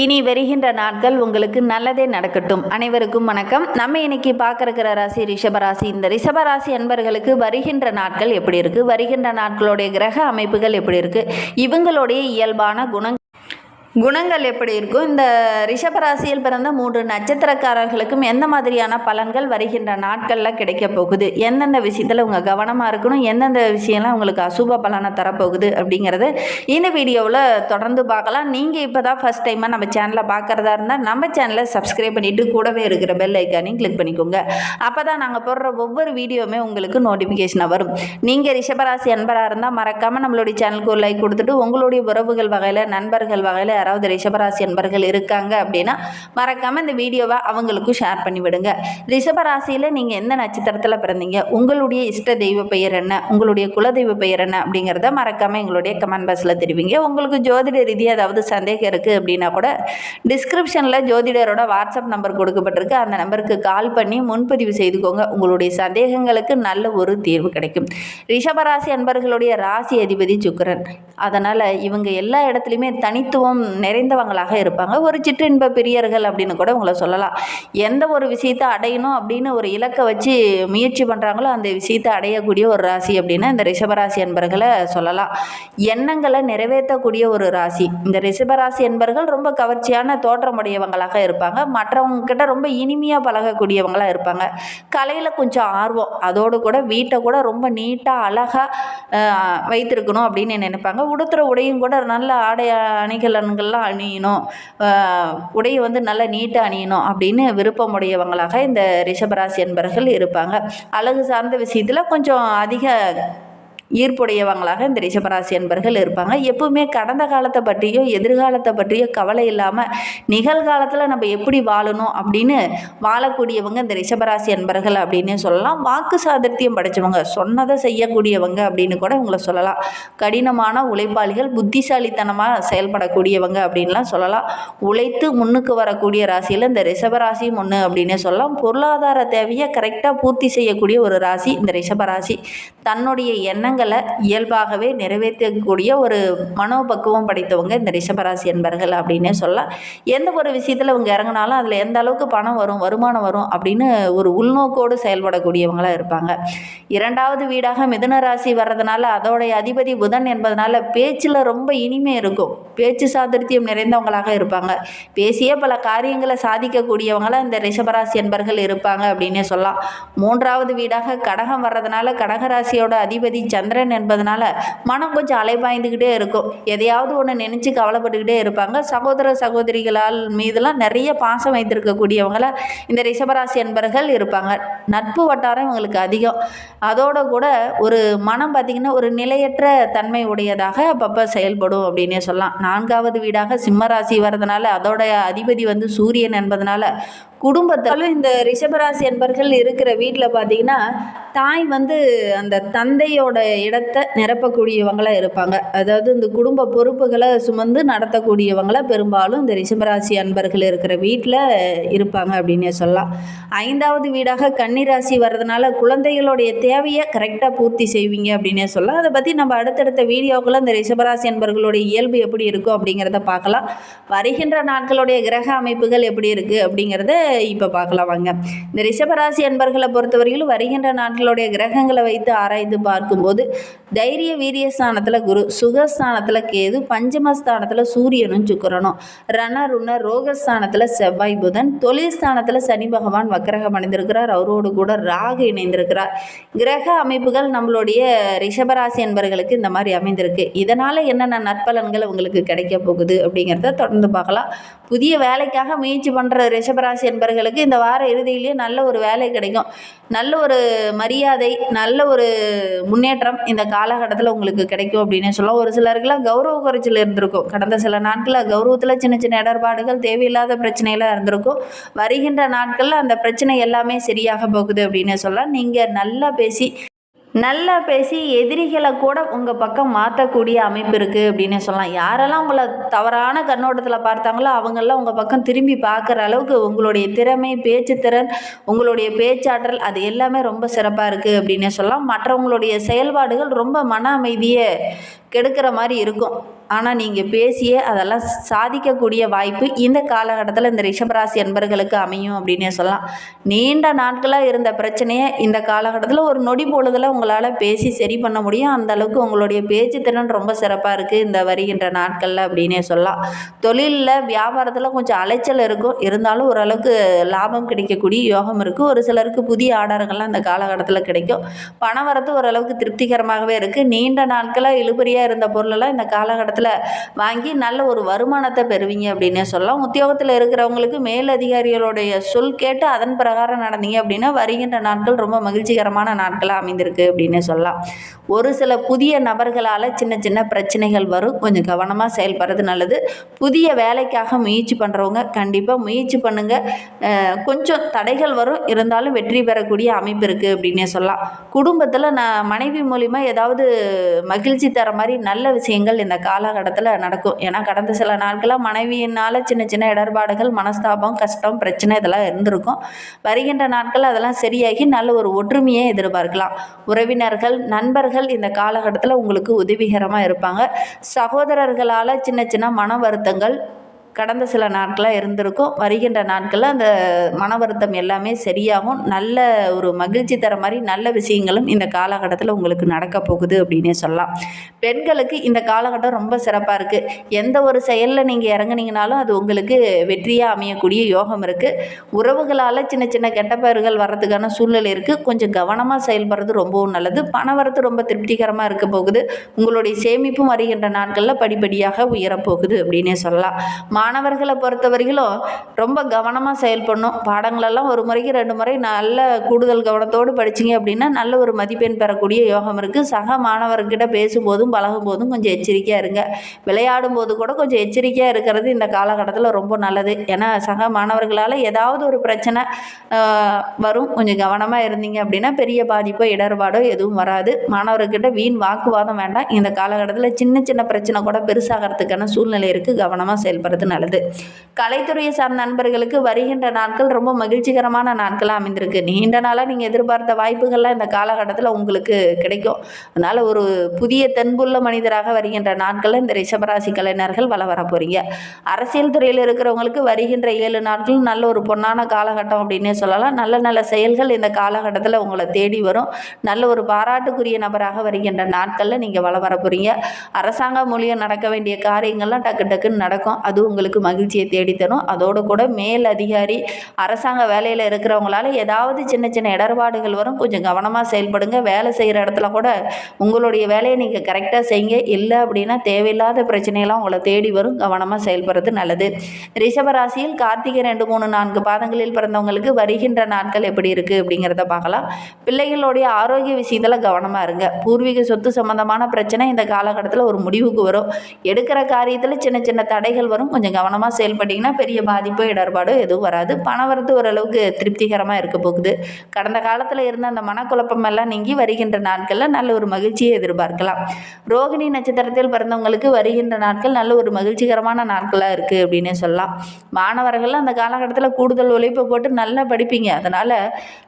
இனி வருகின்ற நாட்கள் உங்களுக்கு நல்லதே நடக்கட்டும். அனைவருக்கும் வணக்கம். நம்ம இன்னைக்கு பார்க்கறக்கிற ராசி ரிஷபராசி இந்த ரிஷபராசி அன்பர்களுக்கு வருகின்ற நாட்கள் எப்படி இருக்கு? வருகின்ற நாட்களுடைய கிரக அமைப்புகள் எப்படி இருக்கு? இவங்களுடைய இயல்பான குணங்கள் குணங்கள் எப்படி இருக்கும்? இந்த ரிஷபராசியில் பிறந்த மூன்று நட்சத்திரக்காரர்களுக்கும் எந்த மாதிரியான பலன்கள் வருகின்ற நாட்களில் கிடைக்க போகுது? எந்தெந்த விஷயத்தில் உங்கள் கவனமாக இருக்கணும்? எந்தெந்த விஷயம்லாம் உங்களுக்கு அசுப பலனை தரப்போகுது அப்படிங்கிறது இந்த வீடியோவில் தொடர்ந்து பார்க்கலாம். நீங்கள் இப்போ தான் ஃபஸ்ட் டைமாக நம்ம சேனலை பார்க்குறதா இருந்தால் நம்ம சேனலை சப்ஸ்கிரைப் பண்ணிவிட்டு கூடவே இருக்கிற பெல் ஐக்கானையும் கிளிக் பண்ணிக்கோங்க. அப்போ தான் நாங்கள் போடுற ஒவ்வொரு வீடியோவுமே உங்களுக்கு நோட்டிஃபிகேஷனாக வரும். நீங்கள் ரிஷபராசி அன்பராக இருந்தால் மறக்காமல் நம்மளுடைய சேனலுக்கு ஒரு லைக் கொடுத்துட்டு உங்களுடைய உறவுகள் வகையில் நண்பர்கள் வகையில் யாராவது ரிஷபராசி அன்பர்கள் இருக்காங்க அப்படின்னா மறக்காமல் இந்த வீடியோவை அவங்களுக்கும் ஷேர் பண்ணி விடுங்க. ரிஷபராசியில் நீங்கள் எந்த நட்சத்திரத்தில் பிறந்தீங்க? உங்களுடைய இஷ்ட தெய்வ பெயர் என்ன? உங்களுடைய குலதெய்வ பெயர் என்ன? அப்படிங்கிறத மறக்காமல் எங்களுடைய கமெண்ட் பாக்ஸில் தெரிவிங்க. உங்களுக்கு ஜோதிட ரீதியாக ஏதாவது சந்தேகம் இருக்குது அப்படின்னா கூட டிஸ்கிரிப்ஷனில் ஜோதிடரோட வாட்ஸ்அப் நம்பர் கொடுக்கப்பட்டிருக்கு. அந்த நம்பருக்கு கால் பண்ணி முன்பதிவு செய்துக்கோங்க. உங்களுடைய சந்தேகங்களுக்கு நல்ல ஒரு தீர்வு கிடைக்கும். ரிஷபராசி அன்பர்களுடைய ராசி அதிபதி சுக்கரன். அதனால் இவங்க எல்லா இடத்துலையுமே தனித்துவம் நிறைந்தவங்களாக இருப்பாங்க. ஒரு சிற்றின்ப பிரியர்கள் அப்படின்னு கூட உங்களை சொல்லலாம். எந்த ஒரு விஷயத்தை அடையணும் அப்படின்னு ஒரு இலக்கை வச்சு முயற்சி பண்ணுறாங்களோ அந்த விஷயத்தை அடையக்கூடிய ஒரு ராசி அப்படின்னா இந்த ரிஷபராசி என்பர்களை சொல்லலாம். எண்ணங்களை நிறைவேற்றக்கூடிய ஒரு ராசி. இந்த ரிஷபராசி என்பர்கள் ரொம்ப கவர்ச்சியான தோற்றமுடையவங்களாக இருப்பாங்க. மற்றவங்கக்கிட்ட ரொம்ப இனிமையாக பழகக்கூடியவங்களாக இருப்பாங்க. கலையில் கொஞ்சம் ஆர்வம். அதோடு கூட வீட்டை கூட ரொம்ப நீட்டாக அழகாக வைத்திருக்கணும் அப்படின்னு நினைப்பாங்க. உடுத்துகிற உடையும் கூட நல்ல ஆடை அணிகலன்கள் அணிகலன்கள்லாம் அணியணும். உடையை வந்து நல்லா நீட்டாக அணியணும் அப்படின்னு விருப்பமுடையவங்களாக இந்த ரிஷபராசி என்பர்கள் இருப்பாங்க. அழகு சார்ந்த விஷயத்தில் கொஞ்சம் அதிக ஈர்ப்புடையவங்களாக இந்த ரிஷபராசி என்பர்கள் இருப்பாங்க. எப்பவுமே கடந்த காலத்தை பற்றியோ எதிர்காலத்தை பற்றியோ கவலை இல்லாமல் நிகழ்காலத்தில் நம்ம எப்படி வாழணும் அப்படின்னு வாழக்கூடியவங்க இந்த ரிஷபராசி என்பர்கள் அப்படின்னு சொல்லலாம். வாக்கு சாதுர்த்தியம் படைச்சவங்க சொன்னதை செய்யக்கூடியவங்க அப்படின்னு கூட உங்களை சொல்லலாம். கடினமான உழைப்பாளிகள் புத்திசாலித்தனமாக செயல்படக்கூடியவங்க அப்படின்லாம் சொல்லலாம். உழைத்து முன்னுக்கு வரக்கூடிய ராசியில் இந்த ரிஷபராசியும் ஒன்று அப்படின்னு சொல்லலாம். பொருளாதார தேவையை கரெக்டாக பூர்த்தி செய்யக்கூடிய ஒரு ராசி இந்த ரிஷபராசி. தன்னுடைய எண்ணங்கள் இயல்பாகவே நிறைவேற்றக்கூடிய ஒரு மனோபக்குவம் படைத்தவங்க இந்த ரிஷபராசி என்பர்கள் அப்படின்னே சொல்லலாம். எந்த ஒரு விஷயத்தில் இவங்க இறங்கினாலும் அதில் எந்த அளவுக்கு பணம் வரும் வருமானம் வரும் அப்படின்னு ஒரு உள்நோக்கோடு செயல்படக்கூடியவங்களாக இருப்பாங்க. இரண்டாவது வீடாக மிதுன ராசி வர்றதுனால அதோடைய அதிபதி புதன் என்பதனால பேச்சில் ரொம்ப இனிமை இருக்கும். பேச்சு சாதுர்த்தியம் நிறைந்தவங்களாக இருப்பாங்க. பேசிய பல காரியங்களை சாதிக்கக்கூடியவங்களாக இந்த ரிஷபராசி என்பர்கள் இருப்பாங்க அப்படின்னே சொல்லலாம். மூன்றாவது வீடாக கடகம் வர்றதுனால கடகராசியோட அதிபதி சந்திரன் என்பதனால மனம் கொஞ்சம் அலைபாய்ந்துக்கிட்டே இருக்கும். எதையாவது ஒன்று நினச்சி கவலைப்பட்டுக்கிட்டே இருப்பாங்க. சகோதர சகோதரிகளால் மீதெல்லாம் நிறைய பாசம் வைத்திருக்கக்கூடியவங்கள இந்த ரிஷபராசி என்பர்கள் இருப்பாங்க. நட்பு வட்டாரம் இவங்களுக்கு அதிகம். அதோட கூட ஒரு மனம் பார்த்திங்கன்னா ஒரு நிலையற்ற தன்மை உடையதாக அப்பப்போ செயல்படும் அப்படின்னே சொல்லலாம். நான்காவது வீடாக சிம்மராசி வரதுனால அதோடைய அதிபதி வந்து சூரியன் என்பதனால குடும்பத்தில் இந்த ரிஷபராசி என்பர்கள் இருக்கிற வீட்டில் பார்த்தீங்கன்னா தாய் வந்து அந்த தந்தையோட இடத்தை நிரப்பக்கூடியவங்களாக இருப்பாங்க. அதாவது இந்த குடும்ப பொறுப்புகளை சுமந்து நடத்தக்கூடியவங்களாக பெரும்பாலும் இந்த ரிஷபராசி அன்பர்கள் இருக்கிற வீட்டில் இருப்பாங்க அப்படின்னே சொல்லலாம். ஐந்தாவது வீடாக கன்னிராசி வர்றதுனால குழந்தைகளுடைய தேவையை கரெக்டாக பூர்த்தி செய்வீங்க அப்படின்னே சொல்லலாம். அதை பற்றி நம்ம அடுத்தடுத்த வீடியோக்குள்ள இந்த ரிஷபராசி அன்பர்களுடைய இயல்பு எப்படி இருக்கும் அப்படிங்கிறத பார்க்கலாம். வருகின்ற நாட்களுடைய கிரக அமைப்புகள் எப்படி இருக்குது அப்படிங்கிறத இப்போ பார்க்கலாம் வாங்க இந்த ரிஷபராசி அன்பர்களை பொறுத்தவரையிலும் வருகின்ற நாட்களுடைய கிரகங்களை வைத்து ஆராய்ந்து பார்க்கும்போது தைரிய வீரியஸ்தானத்தில் குரு சுகஸ்தானத்தில் கேது பஞ்சமஸ்தானத்தில் சூரியனும் சுக்கிரனும். ரணருண ரோகஸ்தானத்தில் செவ்வாய் புதன் தொழில் ஸ்தானத்தில் சனி பகவான் வக்கரகம் அடைந்திருக்கிறார் அவரோடு கூட ராகு இணைந்திருக்கிறார். கிரக அமைப்புகள் நம்மளுடைய ரிஷபராசி என்பர்களுக்கு இந்த மாதிரி அமைந்திருக்கு. இதனால் என்னென்ன நற்பலன்கள் உங்களுக்கு கிடைக்க போகுது அப்படிங்கிறத தொடர்ந்து பார்க்கலாம். புதிய வேலைக்காக முயற்சி பண்ணுற ரிஷபராசி நண்பர்களுக்கு இந்த வார இறுதியிலேயே நல்ல ஒரு வேலை கிடைக்கும். நல்ல ஒரு மரியாதை நல்ல ஒரு முன்னேற்றம் இந்த காலகட்டத்தில் உங்களுக்கு கிடைக்கும் அப்படின்னு சொல்லலாம். ஒரு சிலருக்குலாம் கௌரவ குறைச்சல் இருந்திருக்கும். கடந்த சில நாட்களில் கௌரவத்தில் சின்ன சின்ன இடர்பாடுகள் தேவையில்லாத பிரச்சனைகளாக இருந்திருக்கும். வருகின்ற நாட்களில் அந்த பிரச்சனை எல்லாமே சரியாக போகுது அப்படின்னு சொல்லலாம். நீங்கள் நல்லா பேசி நல்லா பேசி எதிரிகளை கூட உங்கள் பக்கம் மாற்றக்கூடிய அமைப்பு இருக்குது அப்படின்னு சொல்லலாம். யாரெல்லாம் உங்களை தவறான கண்ணோட்டத்தில் பார்த்தாங்களோ அவங்கெல்லாம் உங்கள் பக்கம் திரும்பி பார்க்குற அளவுக்கு உங்களுடைய திறமை பேச்சு திறன் உங்களுடைய பேச்சாற்றல் அது எல்லாமே ரொம்ப சிறப்பாக இருக்குது அப்படின்னு சொல்லலாம். மற்றவங்களுடைய செயல்பாடுகள் ரொம்ப மன அமைதியை கெடுக்கிற மாதிரி இருக்கும். ஆனால் நீங்கள் பேசியே அதெல்லாம் சாதிக்கக்கூடிய வாய்ப்பு இந்த காலகட்டத்தில் இந்த ரிஷபராசி அன்பர்களுக்கு அமையும் அப்படின்னே சொல்லலாம். நீண்ட நாட்களாக இருந்த பிரச்சனையை இந்த காலகட்டத்தில் ஒரு நொடி பொழுதில் உங்களால் பேசி சரி பண்ண முடியும். அந்தளவுக்கு உங்களுடைய பேச்சு திறன் ரொம்ப சிறப்பாக இருக்குது இந்த வருகின்ற நாட்களில் அப்படின்னே சொல்லலாம். தொழிலில் வியாபாரத்தில் கொஞ்சம் அலைச்சல் இருக்கும். இருந்தாலும் ஓரளவுக்கு லாபம் கிடைக்கக்கூடிய யோகம் இருக்குது ஒரு சிலருக்கு புதிய ஆர்டர்கள்லாம் இந்த காலகட்டத்தில் கிடைக்கும். பண வரத்து ஓரளவுக்கு திருப்திகரமாகவே இருக்குது நீண்ட நாட்களாக இழுபறியாக இருந்த பொருளெல்லாம் இந்த காலகட்டத்தில் வாங்கி நல்ல ஒரு வருமானத்தை பெறுவீங்க அப்படின்னே சொல்லலாம். உத்தியோகத்தில் இருக்கிறவங்களுக்கு மேலதிகாரிகளுடைய சொல் கேட்டு அதன் பிரகாரம் நடந்தீங்க அப்படின்னா வருகின்ற நாட்கள் ரொம்ப மகிழ்ச்சிகரமான நாட்களாக அமைந்திருக்கு அப்படின்னே சொல்லலாம். ஒரு சில புதிய நபர்களால் சின்ன சின்ன பிரச்சனைகள் வரும். கொஞ்சம் கவனமாக செயல்படுறது நல்லது. புதிய வேலைக்காக முயற்சி பண்ணுறவங்க கண்டிப்பாக முயற்சி பண்ணுங்கள் கொஞ்சம் தடைகள் வரும். இருந்தாலும் வெற்றி பெறக்கூடிய அமைப்பு இருக்குது அப்படின்னே சொல்லலாம். குடும்பத்தில் நான் மனைவி மூலிமா ஏதாவது மகிழ்ச்சி தர மாதிரி நல்ல விஷயங்கள் இந்த காலகட்டத்தில் நடக்கும். ஏன்னா கடந்த சில நாட்களாக மனைவியினால் சின்ன சின்ன இடர்பாடுகள் மனஸ்தாபம் கஷ்டம் பிரச்சனை இதெல்லாம் இருந்திருக்கும். வருகின்ற நாட்கள் அதெல்லாம் சரியாகி நல்ல ஒரு ஒற்றுமையை எதிர்பார்க்கலாம். உறவினர்கள் நண்பர்கள் இந்த காலகட்டத்தில் உங்களுக்கு உதவிகரமாக இருப்பாங்க. சகோதரர்களால் சின்ன சின்ன மன வருத்தங்கள் கடந்த சில நாட்களாக இருந்திருக்கும். வருகின்ற நாட்களில் அந்த மன வருத்தம் எல்லாமே சரியாகும். நல்ல ஒரு மகிழ்ச்சி தர மாதிரி நல்ல விஷயங்களும் இந்த காலகட்டத்தில் உங்களுக்கு நடக்க போகுது அப்படின்னே சொல்லலாம். பெண்களுக்கு இந்த காலகட்டம் ரொம்ப சிறப்பாக இருக்குது எந்த ஒரு செயலில் நீங்கள் இறங்குனீங்கனாலும் அது உங்களுக்கு வெற்றியாக அமையக்கூடிய யோகம் இருக்குது உறவுகளால் சின்ன சின்ன கெட்ட பெயர்கள் வர்றதுக்கான சூழ்நிலை இருக்குது கொஞ்சம் கவனமாக செயல்படுறது ரொம்பவும் நல்லது. பண வரத்து ரொம்ப திருப்திகரமாக இருக்க போகுது. உங்களுடைய சேமிப்பும் வருகின்ற நாட்களில் படிப்படியாக உயரப்போகுது அப்படின்னே சொல்லலாம். மாணவர்களை பொறுத்தவரையிலும் ரொம்ப கவனமாக செயல்படணும். பாடங்களெல்லாம் ஒரு முறைக்கு ரெண்டு முறை நல்ல கூடுதல் கவனத்தோடு படிச்சிங்க அப்படின்னா நல்ல ஒரு மதிப்பெண் பெறக்கூடிய யோகம் இருக்குது சக மாணவர்கிட்ட பேசும்போதும் பழகும்போதும் கொஞ்சம் எச்சரிக்கையாக இருங்க. விளையாடும் போது கூட கொஞ்சம் எச்சரிக்கையாக இருக்கிறது இந்த காலகட்டத்தில் ரொம்ப நல்லது. ஏன்னா சக மாணவர்களால் ஏதாவது ஒரு பிரச்சனை வரும். கொஞ்சம் கவனமாக இருந்தீங்க அப்படின்னா பெரிய பாதிப்போ இடர்பாடோ எதுவும் வராது. மாணவர்கிட்ட வீண் வாக்குவாதம் வேண்டாம். இந்த காலகட்டத்தில் சின்ன சின்ன பிரச்சனை கூட பெருசாகிறதுக்கான சூழ்நிலை இருக்குது கவனமாக செயல்படுறது நல்லது. கலைத்துறையை சார்ந்த நண்பர்களுக்கு வருகின்ற நாட்கள் ரொம்ப மகிழ்ச்சிகரமான நாட்களாக அமைந்திருக்கு. நீண்ட நாளாக நீங்கள் எதிர்பார்த்த வாய்ப்புகள்லாம் இந்த காலகட்டத்தில் உங்களுக்கு கிடைக்கும். அதனால் ஒரு புதிய தென்புள்ள மனிதராக வருகின்ற நாட்களில் இந்த ரிஷபராசி கலைஞர்கள் வள வர போகிறீங்க அரசியல் துறையில் இருக்கிறவங்களுக்கு வருகின்ற ஏழு நாட்கள் நல்ல ஒரு பொன்னான காலகட்டம் அப்படின்னே சொல்லலாம். நல்ல நல்ல செயல்கள் இந்த காலகட்டத்தில் உங்களை தேடி வரும். நல்ல ஒரு பாராட்டுக்குரிய நபராக வருகின்ற நாட்களில் நீங்கள் வள வர போகிறீங்க அரசாங்கம் மூலியம் நடக்க வேண்டிய காரியங்கள்லாம் டக்கு டக்குன்னு நடக்கும். அது உங்களுக்கு மகிழ்ச்சியை தேடித்தரும். அதோடு கூட மேல் அதிகாரி அரசாங்க வேலையில் இருக்கிறவங்களால ஏதாவது சின்ன சின்ன இடர்பாடுகள் வரும் கொஞ்சம் கவனமாக செயல்படுங்க. வேலை செய்கிற இடத்துல கூட உங்களுடைய வேலையை நீங்கள் கரெக்டாக செய்யுங்க. இல்லை அப்படின்னா தேவையில்லாத பிரச்சனையெல்லாம் உங்களை தேடி வரும். கவனமாக செயல்படுறது நல்லது. ரிஷபராசியில் கார்த்திகை ரெண்டு மூணு நான்கு பாதங்களில் பிறந்தவங்களுக்கு வருகின்ற நாட்கள் எப்படி இருக்குது அப்படிங்கிறத பார்க்கலாம். பிள்ளைகளுடைய ஆரோக்கிய விஷயத்தில் கவனமாக இருங்க. பூர்வீக சொத்து சம்பந்தமான பிரச்சனை இந்த காலகட்டத்தில் ஒரு முடிவுக்கு வரும். எடுக்கிற காரியத்தில் சின்ன சின்ன தடைகள் வரும். கொஞ்சம் கவனமாக செயல்பட்டிங்கன்னா பெரிய பாதிப்போ இடர்பாடோ எதுவும் வராது. பணம் வரத்து ஓரளவுக்கு திருப்திகரமாக இருக்க போகுது. கடந்த காலத்தில் இருந்த அந்த மனக்குழப்பமெல்லாம் நீங்கி வருகின்ற நாட்களில் நல்ல ஒரு மகிழ்ச்சியை எதிர்பார்க்கலாம். ரோகிணி நட்சத்திரத்தில் பிறந்தவங்களுக்கு வருகின்ற நாட்கள் நல்ல ஒரு மகிழ்ச்சிகரமான நாட்களாக இருக்குது அப்படின்னே சொல்லலாம். மாணவர்கள் அந்த காலகட்டத்தில் கூடுதல் உழைப்பு போட்டு நல்லா படிப்பீங்க. அதனால்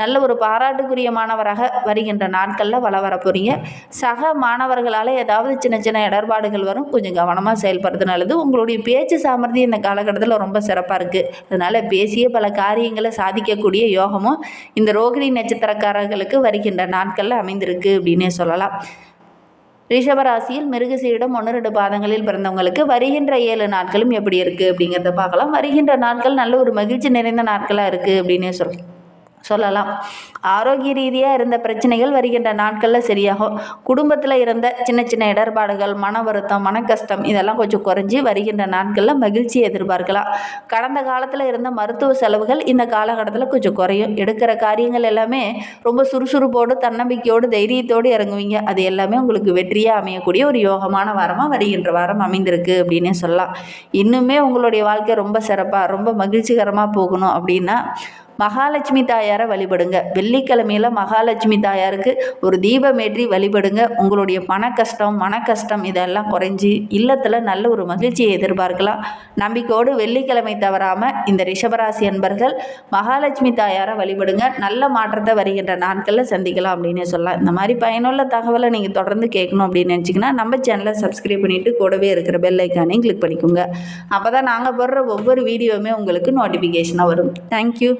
நல்ல ஒரு பாராட்டுக்குரிய மாணவராக வருகின்ற நாட்களில் வள வர போகிறீங்க சக மாணவர்களால் ஏதாவது சின்ன சின்ன இடர்பாடுகள் வரும். கொஞ்சம் கவனமாக செயல்படுறது நல்லது. உங்களுடைய பேச்சு சாமர்த்தியம் இந்த காலகட்டத்தில் ரொம்ப சிறப்பாக இருக்குது அதனால் பேசிய பல காரியங்களை சாதிக்கக்கூடிய யோகமும் இந்த ரோகிணி நட்சத்திரக்காரர்களுக்கு வருகின்ற நாட்களில் அமைந்திருக்கு அப்படின்னே சொல்லலாம். ரிஷபராசியில் மிருகசீரிடம் ஒன்று ரெண்டு பாதங்களில் பிறந்தவங்களுக்கு வருகின்ற ஏழு நாட்களும் எப்படி இருக்குது அப்படிங்கிறத பார்க்கலாம். வருகின்ற நாட்கள் நல்ல ஒரு மகிழ்ச்சி நிறைந்த நாட்களாக இருக்குது அப்படின்னே சொல்லலாம். சொல்லலாம். ஆரோக்கிய ரீதியாக இருந்த பிரச்சனைகள் வருகின்ற நாட்களில் சரியாகும் குடும்பத்தில் இருந்த சின்ன சின்ன இடர்பாடுகள் மன வருத்தம் மன கஷ்டம் இதெல்லாம் கொஞ்சம் குறைஞ்சி வருகின்ற நாட்களில் மகிழ்ச்சியை எதிர்பார்க்கலாம். கடந்த காலத்தில் இருந்த மருத்துவ செலவுகள் இந்த காலகட்டத்தில் கொஞ்சம் குறையும். எடுக்கிற காரியங்கள் எல்லாமே ரொம்ப சுறுசுறுப்போடு தன்னம்பிக்கையோடு தைரியத்தோடு இறங்குவீங்க. அது எல்லாமே உங்களுக்கு வெற்றியாக அமையக்கூடிய ஒரு யோகமான வாரமாக வருகின்ற வாரம் அமைந்திருக்கு அப்படின்னே சொல்லலாம். இன்னுமே உங்களுடைய வாழ்க்கை ரொம்ப சிறப்பாக ரொம்ப மகிழ்ச்சிகரமாக போகணும் அப்படின்னா மகாலட்சுமி தாயாரை வழிபடுங்க. வெள்ளிக்கிழமையில் மகாலட்சுமி தாயாருக்கு ஒரு தீபமேற்றி வழிபடுங்க. உங்களுடைய பண கஷ்டம் மன கஷ்டம் இதெல்லாம் குறைஞ்சி இல்லத்தில் நல்ல ஒரு மகிழ்ச்சியை எதிர்பார்க்கலாம். நம்பிக்கையோடு வெள்ளிக்கிழமை தவறாமல் இந்த ரிஷபராசி அன்பர்கள் மகாலட்சுமி தாயாரை வழிபடுங்க. நல்ல மாற்றத்தை வருகின்ற நாட்களில் சந்திக்கலாம் அப்படின்னு சொல்லலாம். இந்த மாதிரி பயனுள்ள தகவலை நீங்கள் தொடர்ந்து கேட்கணும் அப்படின்னு நினச்சிங்கன்னா நம்ம சேனலை சப்ஸ்கிரைப் பண்ணிவிட்டு கூடவே இருக்கிற பெல் ஐக்கானையும் கிளிக் பண்ணிக்கோங்க. அப்போ தான் நாங்கள் போடுற ஒவ்வொரு வீடியோவுமே உங்களுக்கு நோட்டிஃபிகேஷனாக வரும். தேங்க்யூ